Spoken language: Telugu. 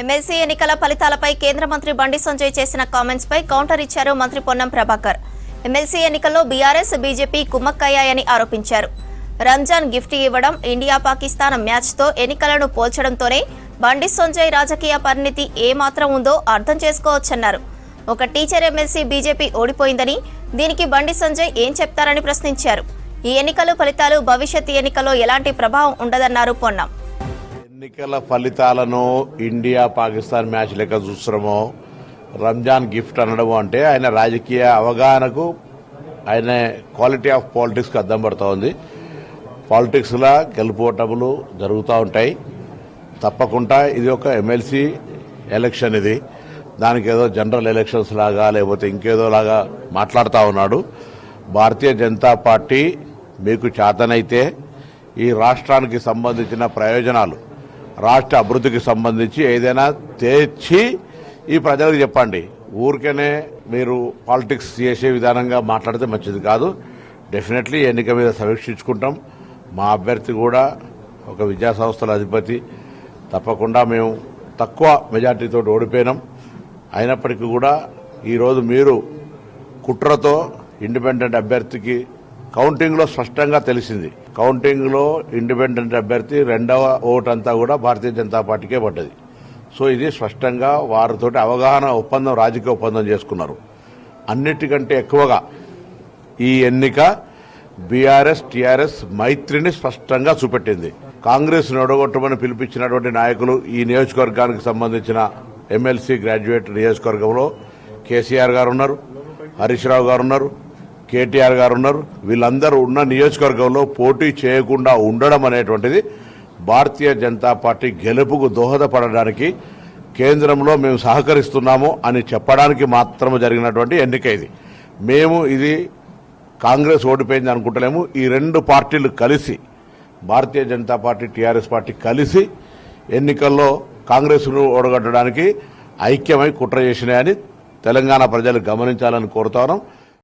ఎమ్మెల్సీ ఎన్నికల ఫలితాలపై కేంద్ర మంత్రి బండి సంజయ్ చేసిన కామెంట్స్ పై కౌంటర్ ఇచ్చారు మంత్రి పొన్నం ప్రభాకర్. ఎమ్మెల్సీ ఎన్నికల్లో బీఆర్ఎస్ బీజేపీ కుమ్మక్కయ్యాయని ఆరోపించారు. రంజాన్ గిఫ్ట్ ఇవ్వడం ఇండియా పాకిస్తాన్ మ్యాచ్తో ఎన్నికలను పోల్చడంతోనే బండి సంజయ్ రాజకీయ పరిణితి ఏమాత్రం ఉందో అర్థం చేసుకోవచ్చన్నారు. ఒక టీచర్ ఎమ్మెల్సీ బీజేపీ ఓడిపోయిందని దీనికి బండి సంజయ్ ఏం చెప్తారని ప్రశ్నించారు. ఈ ఎన్నికలు ఫలితాలు భవిష్యత్ ఎన్నికల్లో ఎలాంటి ప్రభావం ఉండదన్నారు పొన్నం. ఎన్నికల ఫలితాలను ఇండియా పాకిస్తాన్ మ్యాచ్ లెక్క చూస్తున్నామో రంజాన్ గిఫ్ట్ అనడం అంటే ఆయన రాజకీయ అవగాహనకు ఆయన క్వాలిటీ ఆఫ్ పాలిటిక్స్కి అద్దం పడుతూ ఉంది. పాలిటిక్స్లో గెలుపోటములు జరుగుతూ ఉంటాయి. తప్పకుండా ఇది ఒక ఎమ్మెల్సీ ఎలక్షన్ ఇది. దానికి ఏదో జనరల్ ఎలక్షన్స్ లాగా లేకపోతే ఇంకేదో లాగా మాట్లాడుతూ ఉన్నాడు. భారతీయ జనతా పార్టీ మీకు చేతనైతే ఈ రాష్ట్రానికి సంబంధించిన ప్రయోజనాలు రాష్ట్ర అభివృద్ధికి సంబంధించి ఏదైనా తెచ్చి ఈ ప్రజలకు చెప్పండి. ఊరికనే మీరు పాలిటిక్స్ చేసే విధానంగా మాట్లాడితే మంచిది కాదు. డెఫినెట్లీ ఎన్నిక మీద సమీక్షించుకుంటాం. మా అభ్యర్థి కూడా ఒక విద్యా సంస్థల అధిపతి. తప్పకుండా మేము తక్కువ మెజార్టీతో ఓడిపోయినాం. అయినప్పటికీ కూడా ఈరోజు మీరు కుట్రతో ఇండిపెండెంట్ అభ్యర్థికి కౌంటింగ్లో స్పష్టంగా తెలిసింది. కౌంటింగ్లో ఇండిపెండెంట్ అభ్యర్థి రెండవ ఓటంతా అంతా కూడా భారతీయ జనతా పార్టీకే పడ్డది. సో ఇది స్పష్టంగా వారితోటి అవగాహన ఒప్పందం రాజకీయ ఒప్పందం చేసుకున్నారు. అన్నిటికంటే ఎక్కువగా ఈ ఎన్నిక బీఆర్ఎస్ టీఆర్ఎస్ మైత్రిని స్పష్టంగా చూపెట్టింది. కాంగ్రెస్ ఒడగొట్టమని పిలిపించినటువంటి నాయకులు ఈ నియోజకవర్గానికి సంబంధించిన ఎమ్మెల్సీ గ్రాడ్యుయేట్ నియోజకవర్గంలో కేసీఆర్ గారు ఉన్నారు హరీష్ రావు గారు ఉన్నారు కేటీఆర్ గారు ఉన్నారు. వీళ్ళందరూ ఉన్న నియోజకవర్గంలో పోటీ చేయకుండా ఉండడం అనేటువంటిది భారతీయ జనతా పార్టీ గెలుపుకు దోహదపడడానికి కేంద్రంలో మేము సహకరిస్తున్నాము అని చెప్పడానికి మాత్రమే జరిగినటువంటి ఎన్నిక ఇది. మేము ఇది కాంగ్రెస్ ఓడిపోయింది అనుకుంటలేము. ఈ రెండు పార్టీలు కలిసి Bharatiya Janata party TRS party కలిసి ఎన్నికల్లో కాంగ్రెస్ను ఓడగొట్టడానికి ఐక్యమై కుట్ర చేసినాయని తెలంగాణ ప్రజలు గమనించాలని కోరుతా ఉన్నాం.